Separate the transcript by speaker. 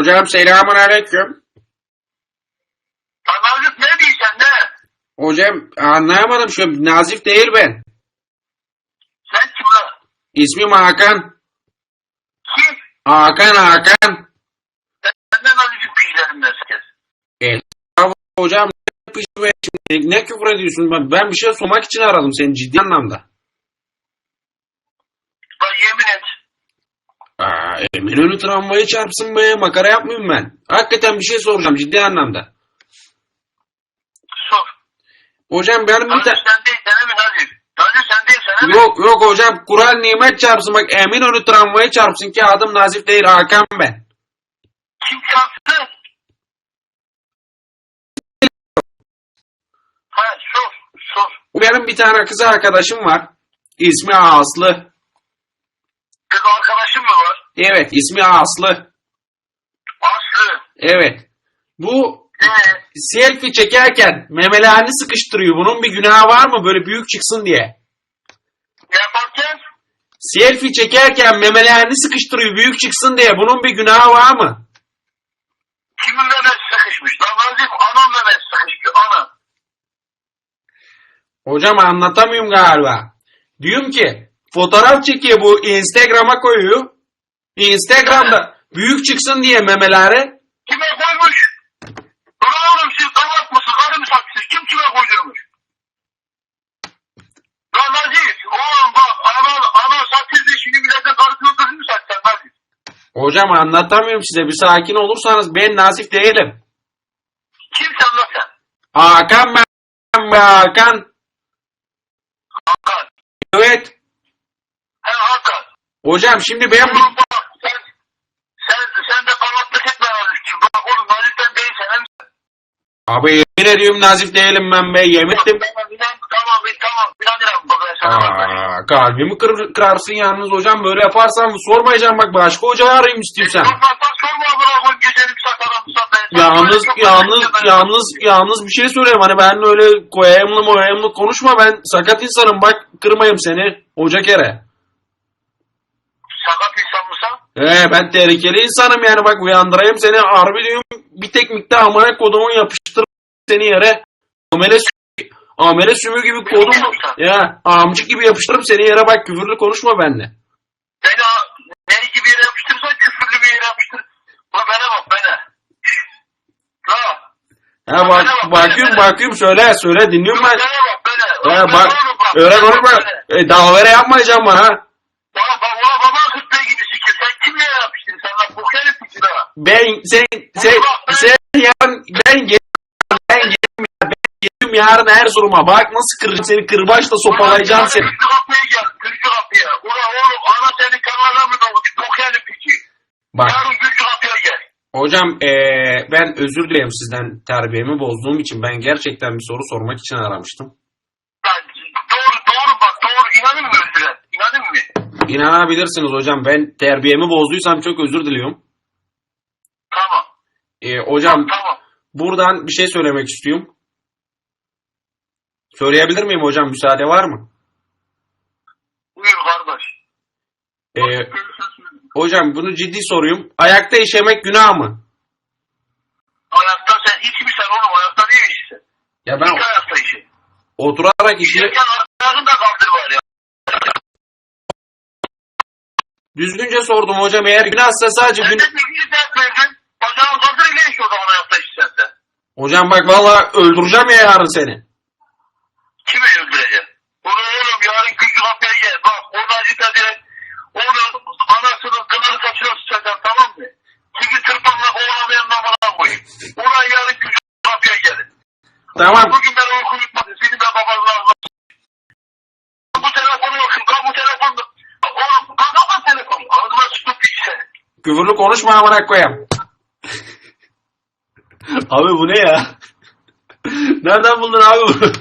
Speaker 1: Hocam selamun aleyküm.
Speaker 2: Pazarlık ne diyeceksin ne?
Speaker 1: Hocam anlayamadım şu Nazif değil ben.
Speaker 2: Sen kim lan?
Speaker 1: İsmim Hakan.
Speaker 2: Kim?
Speaker 1: Hakan Hakan.
Speaker 2: Senden azıcık kişilerimden ses.
Speaker 1: E, hocam ne? Ne küfür ediyorsun? Ben, ben bir şey sormak için aradım seni ciddi anlamda.
Speaker 2: Bak yemin et.
Speaker 1: Aa, Eminönü tramvayı çarpsın be makara yapmayayım ben. Hakikaten bir şey soracağım ciddi anlamda.
Speaker 2: Sor.
Speaker 1: Hocam benim bir tane...
Speaker 2: sen değil sen mi Nazif? Nazif sen değil sen mi?
Speaker 1: Yok yok hocam Kur'an nimet çarpsın bak Eminönü tramvayı çarpsın ki adım Nazif değil Hakan ben.
Speaker 2: Kim çarptı? Ha sor. Sor.
Speaker 1: Benim bir tane kız arkadaşım var. İsmi Aslı.
Speaker 2: Kız arkadaşın mı var?
Speaker 1: Evet ismi Aslı.
Speaker 2: Aslı.
Speaker 1: Evet. Bu
Speaker 2: Ee,
Speaker 1: selfie çekerken memelerini sıkıştırıyor. Bunun bir günahı var mı böyle büyük çıksın diye?
Speaker 2: ne yaparken?
Speaker 1: Selfie çekerken memelerini sıkıştırıyor büyük çıksın diye. Bunun bir günahı var mı?
Speaker 2: Kimin memesi sıkışmış? Nazif anam memesi sıkışmış. Ana.
Speaker 1: Hocam anlatamıyorum galiba. Diyorum ki fotoğraf çekiyor bu Instagram'a koyuyor. Instagram'da büyük çıksın diye memeleri.
Speaker 2: Kime koymuş? Ulan oğlum siz damat mısın? Karı mı saksız? Kim kime koydurmuş? Lan Nazif, oğlum bak ana, ana saksız de şimdi millete karısını kızını mı saksan Nazif?
Speaker 1: Hocam anlatamıyorum size. Bir sakin olursanız ben Nazif değilim.
Speaker 2: Kimsen lan sen?
Speaker 1: Hakan ben. ben Hakan.
Speaker 2: Hakan.
Speaker 1: Evet.
Speaker 2: He Hakan.
Speaker 1: Hocam şimdi ben
Speaker 2: Oğlum
Speaker 1: Abi yemin ediyorum Nazif değilim ben be. Yemin ettim.
Speaker 2: Tamam, inan, tamam, tamam. İnanırım bak ben sana.
Speaker 1: Aa, kalbimi kır, kırarsın yalnız hocam. Böyle yaparsan sormayacağım bak. Başka hocayı arayayım istiyorsan.
Speaker 2: Sormazsan sorma gecelik sana.
Speaker 1: Yalnız yalnız yalnız yalnız bir şey söyleyeyim hani ben öyle koyayımlı moyayımlı konuşma ben sakat insanım bak kırmayayım seni hoca kere.
Speaker 2: Sakat insan mısın?
Speaker 1: He ben tehlikeli insanım yani bak uyandırayım seni harbi diyorum bir teknikte amına kodumun yapıştır seni yere amele amele sümü gibi kodum ya amcık gibi yapıştırırım seni yere bak küfürlü konuşma benimle.
Speaker 2: Beni ne gibi yere yapıştırırsan küfürlü bir yere yapıştır. Bana bak bana. La.
Speaker 1: Ha bak bakıyorum bakıyorum söyle söyle dinliyorum
Speaker 2: Bana
Speaker 1: ben.
Speaker 2: bak bana.
Speaker 1: Bak öyle konuşma e, dalavere yapmayacağım bana ha.
Speaker 2: Bana bak ulan baba kırpmaya gibi sikir. Sen kimle yapıştın sen lan? Bu herif fikir ha.
Speaker 1: Ben sen sen sen yarın ben gelirim ben gelirim ben gelirim yarın Erzurum'a bak nasıl kıracağım seni kırbaçla sopalayacağım seni.
Speaker 2: Kırcı kapıya gel. Kırcı kapıya. Ulan oğlum ana senin kanalına mı dolmuş? Bu herif fikir.
Speaker 1: Bak
Speaker 2: Yarın kırcı kapıya gel.
Speaker 1: hocam eee, ben özür dilerim sizden terbiyemi bozduğum için ben gerçekten bir soru sormak için aramıştım.
Speaker 2: Lan doğru doğru bak doğru. İnanın mı öldüren? İnanın mı?
Speaker 1: İnanabilirsiniz hocam ben terbiyemi bozduysam çok özür diliyorum. Eee, hocam
Speaker 2: Tamam.
Speaker 1: buradan bir şey söylemek istiyorum. Söyleyebilir miyim hocam müsaade var mı?
Speaker 2: Buyur kardeş.
Speaker 1: Eee, hocam bunu ciddi soruyorum. Ayakta işemek günah mı?
Speaker 2: Ayakta sen iç mi sen oğlum? Ayakta değil işi sen.
Speaker 1: Ya ben
Speaker 2: İç ayakta işi.
Speaker 1: oturarak işe
Speaker 2: İçerken ayağını da kaldır var ya.
Speaker 1: düzgünce sordum hocam. Eğer günahsa sadece
Speaker 2: Sen
Speaker 1: gün...
Speaker 2: de verdin. O zaman işi sende.
Speaker 1: Hocam bak valla öldüreceğim ya yarın seni.
Speaker 2: Kimi öldüreceksin? Bunu oğlum yarın küçük kapıya gel. Bak git hadi. Oğlum anasının kınını kaçırıyorsun senden tamam mı? Kimi tırpanla oğlamayan namına koy. Ulan yarın küçük kapıya gelin.
Speaker 1: Tamam.
Speaker 2: Bugün ben uyku uyutmadım. Seni de babanla Allah. Bu telefonu bakın. Kal bu telefonu. Oğlum kapat telefonu. Ağzına tutup git seni.
Speaker 1: Küfürlü konuşma amına koyayım. Abi bu ne ya? Nereden buldun abi bunu?